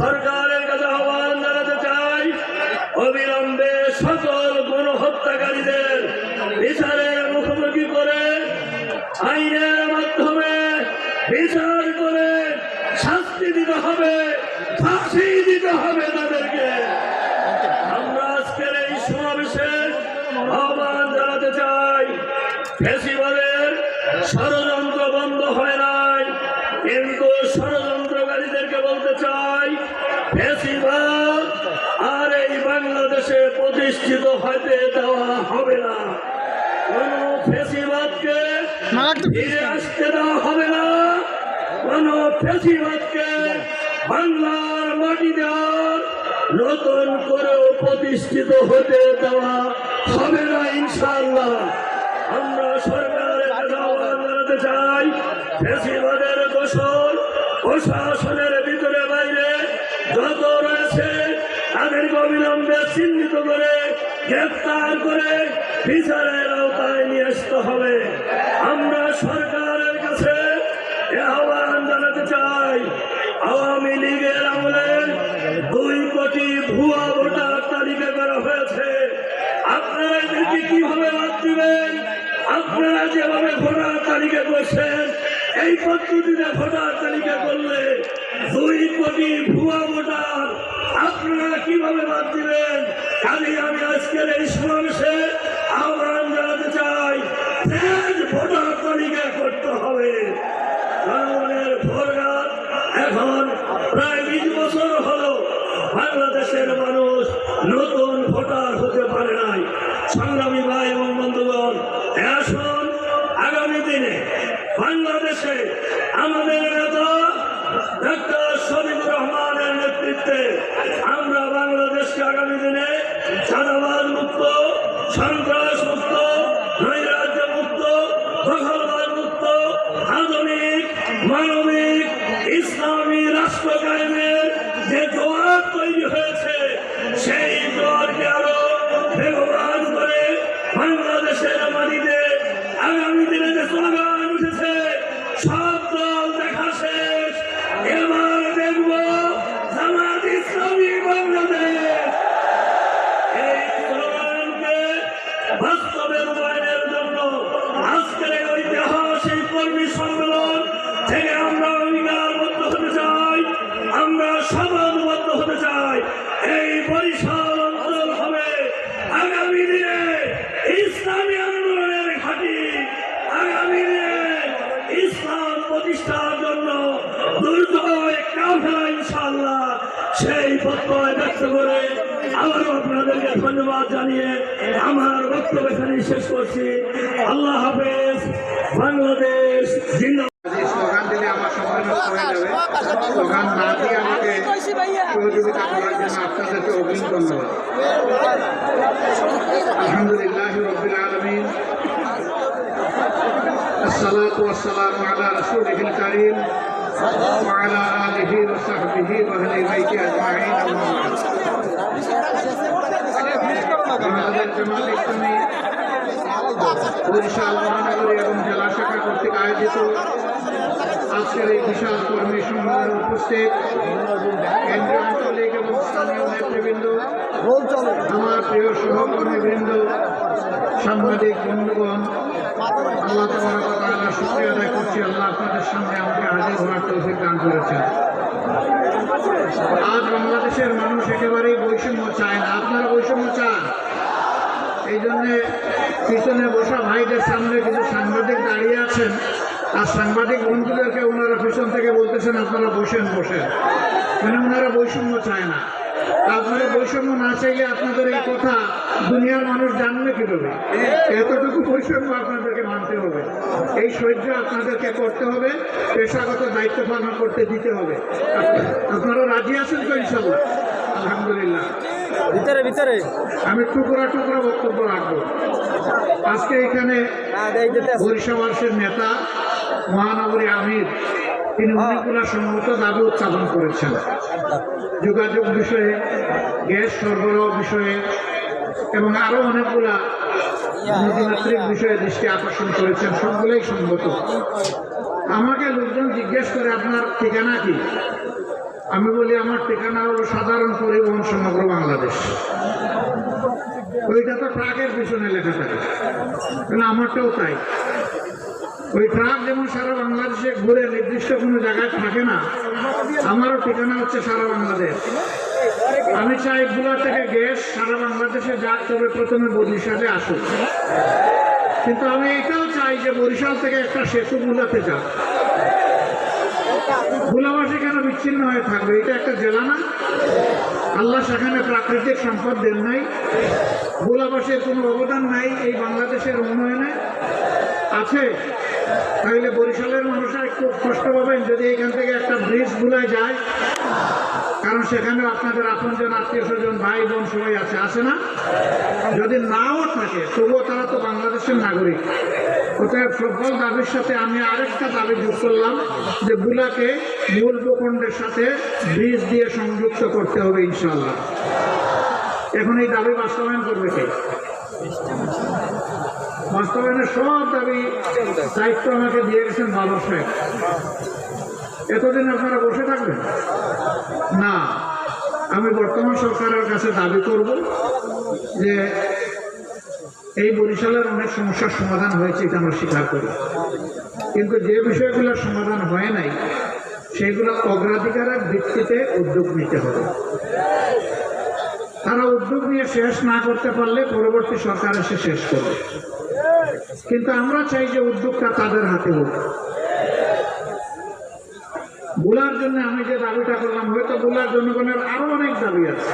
সরকারের কাছে আহ্বান জানাতে চাই, অবিলম্বে সকল গণহত্যাকারীদের বিচারের মুখোমুখি করে, আইনের মাধ্যমে বিচার করে শাস্তি দিতে হবে, ফাঁসি দিতে হবে তাদেরকে। আমরা আজকের এই সমাবেশে আহ্বান জানাতে চাই, ফেসিবাদের ষড়যন্ত্র আর এই বাংলাদেশে প্রতিষ্ঠিত হতে দেওয়া হবে না। কোন ফেসিবাদকে ফিরে আসতে দেওয়া হবে না। কোন ফেসিবাদকে বাংলার মাটি দেওয়ার নতুন করেও প্রতিষ্ঠিত হতে দেওয়া হবে না ইনশাআল্লাহ। আমরা সরকারের কাছে আহ্বান জানাতে চাই ফেসিবাদের দোষর প্রশাসনের যত রয়েছে তাদেরকে অবিলম্বে চিহ্নিত করে, গ্রেপ্তার করে বিচারের আওতায় নিয়ে আসতে হবে। আমরা সরকারের কাছে আহ্বান জানাতে চাই, আওয়ামী লীগের আমলে দুই কোটি ভুয়া ভোটার তালিকা করা হয়েছে। আপনারা এদেরকে কীভাবে বাদ দিবেন? আপনারা যেভাবে ভোটার তালিকা করছেন, এই পদ্ধতিতে ভোটার তালিকা করলে দুই কোটি ভুয়া ভোটার, আপনারা কীভাবে বাদ দিবেন? খালি আমি আজকের এই সমাবেশে আহ্বান জানাতে চাই ভোটার তালিকা করতে হবে। এখন প্রায় বছর হলো বাংলাদেশের মানুষ নতুন ভোটার পারে নাই। সংগ্রামী আগামী দিনে বাংলাদেশে আমাদের নেতা ডাক্তার শরীফুর রহমানের নেতৃত্বে আমরা বাংলাদেশকে আগামী দিনে চাঁদাবাদ মুক্ত, সন্ত্রাস মুক্ত, নৈরাজ্য মুক্ত দখলবাদ মুক্ত, আধুনিক, মানবিক, ইসলামী রাষ্ট্র কায়েমের যে জোয়ার তৈরি হয়েছে, সেই জোয়ারকে আরও বেগবান করে বাংলাদেশের মাটিতে আগামী দিনে যে স্লোগান উঠেছে ইনশাআল্লাহ সেই প্রত্যয় ব্যক্ত করে আবারও আপনাদেরকে ধন্যবাদ জানিয়ে আমার বক্তব্য এখানে শেষ করছি আল্লাহ হাফেজ বাংলাদেশ জিন্দাবাদ যে স্লোগান দিলে আমার সময় নষ্ট হয়ে যাবে স্লোগান না দিয়ে আমাকে সহযোগিতা করার জন্য আপনাদেরকে অগ্রিম ধন্যবাদ আলহামদুলিল্লাহ রবিল আলমিন الصلاة والسلام على رسوله الكريم وعلى آله وصحبه وأهل بيته أجمعين أما بعد আমাদের জামাত ইসলামী বরিশাল মহানগরী এবং জেলা শাখা কর্তৃক আয়োজিত আজকের এই বিশাল কর্মী সম্মেলনে উপস্থিত কেন্দ্রীয় আঞ্চলিক এবং স্থানীয় নেতৃবৃন্দ আমার প্রিয় সহকর্মীবৃন্দ সাংবাদিক বন্ধুগণ আজ বাংলাদেশের মানুষ একেবারেই বৈষম্য চায় না। আপনারা বৈষম্য চান। এই জন্যে পিছনে বসা ভাইদের সামনে কিছু সাংবাদিক দাঁড়িয়ে আছেন। আর সাংবাদিক বন্ধুদেরকে ওনারা পিছন থেকে বলতেছেন, আপনারা বসেন বসেন। মানে ওনারা বৈষম্য চায় না। আপনারা বৈষম্য না চাইলে আপনাদের এই কথা দুনিয়ার মানুষ জানবে কীভাবে? এতটুকু বৈষম্য আপনাদেরকে মানতে হবে। এই সহ্য আপনাদেরকে করতে হবে পেশাগত দায়িত্ব পালন করতে দিতে হবে। আপনারা রাজি আছেন তো ইনশাল্লাহ আলহামদুলিল্লাহ। ভিতরে ভিতরে। আমি টুকরা টুকরা বক্তব্য রাখব। আজকে এখানে আছে বরিশাবাসের নেতা মহানগরী আমির তিনি অনেকগুলো সম্মত দাবি উত্থাপন করেছেন। যোগাযোগ বিষয়ে গ্যাস সরবরাহ বিষয়ে এবং আরও অনেকগুলা নদীমাতৃক বিষয়ে দৃষ্টি আকর্ষণ করেছেন সবগুলোই সম্মত আমাকে লোকজন জিজ্ঞেস করে আপনার ঠিকানা কি? আমি বলি আমার ঠিকানা হলো সাধারণ পরিবহন সমগ্র বাংলাদেশ। ওইটা তো ট্রাকের পিছনে লেখা থাকে। তাহলে আমারটাও তাই। ওই ট্রাক যেমন সারা বাংলাদেশে ঘুরে নির্দিষ্ট কোনো জায়গায় থাকে না, আমারও ঠিকানা হচ্ছে সারা বাংলাদেশ। আমি চাই গুলা থেকে গ্যাস সারা বাংলাদেশে যাক, তবে প্রথমে বরিশালে আসুক। কিন্তু আমি এটাও চাই যে বরিশাল থেকে একটা সেতু গুলাতে যাক। ভোলাবাসী কেন বিচ্ছিন্ন হয়ে থাকবে? এটা একটা জেলা না। আল্লাহ সেখানে প্রাকৃতিক সম্পদ দেন নাই। ভোলাবাসীর কোনো অবদান নাই এই বাংলাদেশের উন্নয়নে। আছে তাহলে বরিশালের মানুষরা একটু কষ্ট পাবেন যদি এখান থেকে একটা ব্রিজ ভুলে যায়। কারণ সেখানে আপনাদের আপনজন আত্মীয় স্বজন, ভাই বোন সবাই আছে আছে না? যদি নাও থাকে, তবুও তারা তো বাংলাদেশের নাগরিক। অতএব সকল দাবির সাথে আমি আরেকটা দাবি যোগ করলাম, যে বুলাকে মূল ভূখণ্ডের সাথে ব্রিজ দিয়ে সংযুক্ত করতে হবে ইনশাল্লাহ এখন এই দাবি বাস্তবায়ন করবে কে? বাস্তবায়নের সব দাবি দায়িত্ব আমাকে দিয়ে গেছেন বাবা সাহেব। এতদিন আপনারা বসে থাকবেন? না, আমি বর্তমান সরকারের কাছে দাবি করব যে এই বরিশালের অনেক সমস্যার সমাধান হয়েছে, এটা আমরা স্বীকার করি। কিন্তু যে বিষয়গুলোর সমাধান হয় নাই, সেগুলো অগ্রাধিকারের ভিত্তিতে উদ্যোগ নিতে হবে। তারা উদ্যোগ নিয়ে শেষ না করতে পারলে পরবর্তী সরকার এসে শেষ করবে। কিন্তু আমরা চাই যে উদ্যোগটা তাদের হাতে হোক। বোলার জন্য আমি যে দাবিটা করলাম, হয়তো বোলার জনগণের আরও অনেক দাবি আছে।